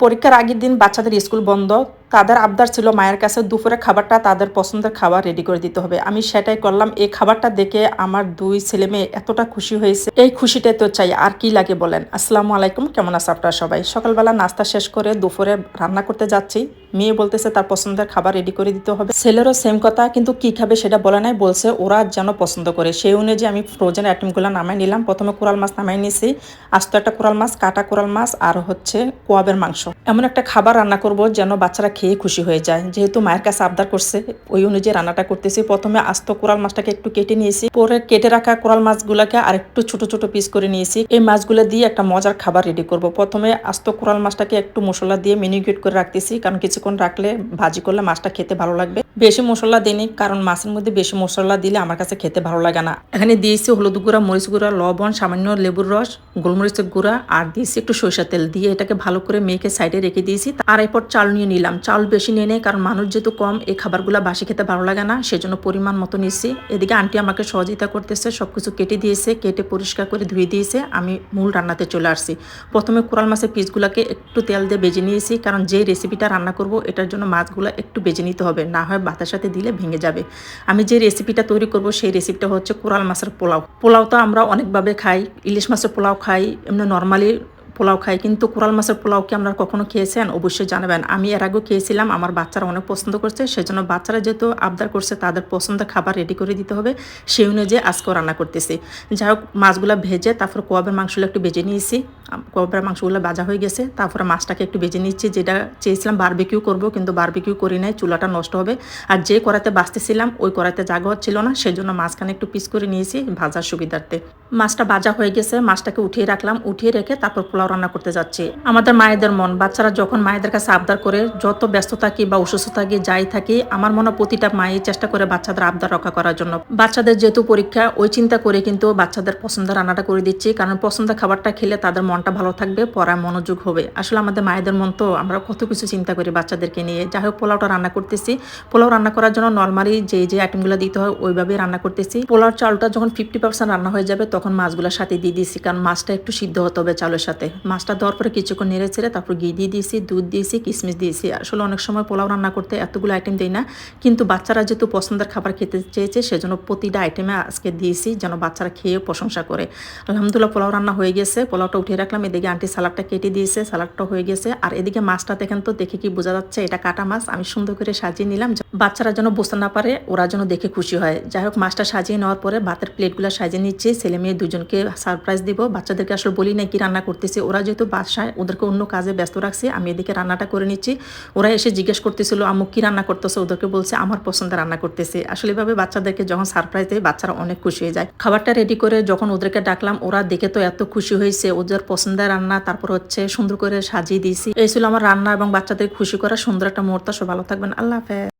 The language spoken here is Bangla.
পরীক্ষার আগের দিন বাচ্চাদের স্কুল বন্ধ তাদের আবদার ছিল মায়ের কাছে, দুপুরে খাবারটা তাদের পছন্দের খাবার রেডি করে দিতে হবে। আমি সেটাই করলাম। এই খাবারটা দেখে আমার দুই ছেলে মেয়ে এতটা খুশি হয়েছে। এই খুশিটাই তো চাই, আর কি লাগে বলেন? আসসালামু আলাইকুম, কেমন আছে আপনারা সবাই? সকালবেলা নাস্তা শেষ করে দুপুরে রান্না করতে যাচ্ছি। মেয়ে বলতেছে তার পছন্দের খাবার রেডি করে দিতে হবে। ছেলেরও সেম কথা, কিন্তু কি খাবে সেটা বলে নাই। বলছে ওরা যেন পছন্দ করে। সেই অনুযায়ী আমি ফ্রোজেন আইটেমগুলো নামাই নিলাম। প্রথমে কোরাল মাছ নামাই নিয়েছি আস্ত একটা কোরাল মাছ, কাটা কোরাল মাছ, আর হচ্ছে কোয়াবের মাংস। এমন একটা খাবার রান্না করব যেন বাচ্চারা খেয়ে খুশি হয়ে যায়। যেহেতু মায়ের কাছে আবদার করছে, ওই অনুযায়ী রান্নাটা করতেছি। প্রথমে আস্ত কোরাল মাছটাকে একটু কেটে নিয়েছি। পরে কেটে রাখা কোরাল মাছগুলোকে আর একটু ছোট ছোট পিস করে নিয়েছি। এই মাছগুলো দিয়ে একটা মজার খাবার রেডি করব। প্রথমে আস্ত কোরাল মাছটাকে একটু মশলা দিয়ে মেনিগ্রেট করে রাখতেছি। কারণ কিছুক্ষণ রাখলে ভাজি করলে মাছটা খেতে ভালো লাগবে। বেশি মশলা দিইনি, কারণ মাছের মধ্যে বেশি মশলা দিলে আমার কাছে খেতে ভালো লাগে না। এখানে দিয়েছি হলুদ গুঁড়া, মরিচ গুঁড়া, লবণ, সামান্য লেবুর রস, গোলমরিচের গুঁড়া, আর দিয়েছি একটু সরিষা তেল। দিয়ে এটাকে ভালো করে মেখে সাইডে রেখে দিয়েছি। আর এরপর চাল নিয়ে নিলাম। চাল বেশি নিয়ে নেই, কারণ মানুষ যেহেতু কম, এই খাবারগুলো বাসি খেতে ভালো লাগে না, সেজন্য পরিমাণ মতো নিচ্ছি এদিকে আন্টি আমাকে সহযোগিতা করতেছে, সবকিছু কেটে দিয়েছে, কেটে পরিষ্কার করে ধুয়ে দিয়েছে। আমি মূল রান্নাতে চলে আসছি। প্রথমে কোরাল মাছের পিসগুলোকে একটু তেল দিয়ে বেজে নিয়েছি, কারণ যে রেসিপিটা রান্না করব, এটার জন্য মাছগুলো একটু বেজে নিতে হবে, না হয় ভাতের সাথে দিলে ভেঙে যাবে। আমি যে রেসিপিটা তৈরি করব সেই রেসিপিটা হচ্ছে কোরাল মাছের পোলাও। পোলাও তো আমরা অনেকভাবে খাই, ইলিশ মাছের পোলাও খাই, এমনি নর্মালি পোলাও খাই, কিন্তু কোরাল মাছের পোলাও কি আপনারা কখনো খেয়েছেন? অবশ্যই জানাবেন। আমি এর আগেও খেয়েছিলাম, আমার বাচ্চারা অনেক পছন্দ করছে, সেজন্য বাচ্চারা যেহেতু আবদার করছে, তাদের পছন্দের খাবার রেডি করে দিতে হবে, সেই অনুযায়ী আজকেও রান্না করতেছি। যাই হোক, মাছগুলো ভেজে তারপর কোয়াবের মাংসগুলো একটু ভেজে নিয়েছি। কোয়াবের মাংসগুলো ভাজা হয়ে গেছে, তারপরে মাছটাকে একটু ভেজে নিচ্ছি, যেটা চেয়েছিলাম বারবিকিউ করব, কিন্তু বারবিকিউ করি নাই, চুলাটা নষ্ট হবে। আর যে কড়াতে বাঁচতেছিলাম, ওই কড়াতে জাগা হচ্ছিল না, সেজন্য মাছখানে একটু পিস করে নিয়েছি, ভাজার সুবিধার্থে। মাছটা ভাজা হয়ে গেছে, মাছটাকে উঠিয়ে রাখলাম, উঠিয়ে রেখে তারপর পোলাও রান্না করতে যাচ্ছি। আমাদের মায়েদের মন, বাচ্চারা যখন মায়েদের কাছে আবদার করে, যত ব্যস্ত থাকি বা অসুস্থ থাকি, যাই থাকি, আমার মনে প্রতিটা মায়ের চেষ্টা করে বাচ্চাদের আবদার রক্ষা করার জন্য। বাচ্চাদের যেহেতু পরীক্ষা, ওই চিন্তা করে কিন্তু বাচ্চাদের পছন্দের রান্নাটা করে দিচ্ছি। কারণ পছন্দের খাবারটা খেলে তাদের মনটা ভালো থাকবে, পড়ায় মনোযোগ হবে। আসলে আমাদের মায়েদের মন তো আমরা কত কিছু চিন্তা করি বাচ্চাদেরকে নিয়ে। যাই হোক, পোলাওটা রান্না করতেছি। পোলাও রান্না করার জন্য নর্মালি যে যে আইটেমগুলো দিতে হয়, ওইভাবেই রান্না করতেছি। পোলাওর চালটা যখন ফিফটি পার্সেন্ট রান্না হয়ে যাবে, তখন মাছগুলোর সাথে দিয়ে দিয়েছি কারণ মাছটা একটু সিদ্ধ হতে হবে চালের সাথে। মাছটা দেওয়ার পরে কিছুক্ষণ নেড়ে ছেড়ে তারপর ঘি দিয়ে দিয়েছি, দুধ দিয়েছি কিশমিশ দিয়েছি। আসলে অনেক সময় পোলাও রান্না করতে এতগুলো আইটেম দিই না, কিন্তু বাচ্চারা যেহেতু পছন্দের খাবার খেতে চেয়েছে, সেজন্য প্রতিটা আইটেমে আজকে দিয়েছি যেন বাচ্চারা খেয়ে প্রশংসা করে। আলহামদুলিল্লাহ পোলাও রান্না হয়ে গেছে, পোলাওটা উঠিয়ে রাখলাম, এদিকে আন্টি সালাডটা কেটে দিয়েছে সালাডটা হয়ে গেছে। আর এদিকে মাছটা দেখেন তো, দেখে কি বোঝা যাচ্ছে, এটা কাটা মাছ, আমি সুন্দর করে সাজিয়ে নিলাম বাচ্চারা যেন বুঝতে না পারে, ওরা যেন দেখে খুশি হয়। যাই হোক, মাছটা সাজিয়ে নেওয়ার পরে ভাতের প্লেটগুলো সাজিয়ে নিচ্ছি, ছেলে মেয়ে দুজনকে সারপ্রাইজ দিব। বাচ্চাদেরকে আসলে বলি না কি রান্না করতেছে ওরা যেহেতু বাসায়, ওদেরকে অন্য কাজে ব্যস্ত রাখছে, আমি এদিকে রান্নাটা করে নিচ্ছি। ওরা এসে জিজ্ঞেস করতেছিল আমু কি রান্না করতেছে? ওদেরকে বলছে, আমার পছন্দের রান্না করতেছে। আসলে এভাবে বাচ্চাদেরকে যখন সারপ্রাইজ দেয়, বাচ্চারা অনেক খুশি হয়ে যায়। খাবারটা রেডি করে যখন ওদেরকে ডাকলাম, ওরা দেখে তো এত খুশি হয়েছে, ওদের পছন্দের রান্না, তারপর হচ্ছে সুন্দর করে সাজিয়ে দিয়েছি। এই ছিল আমার রান্না এবং বাচ্চাদের খুশি করা সুন্দর একটা মুহূর্ত। সব ভালো থাকবেন। আল্লাহ হাফেজ।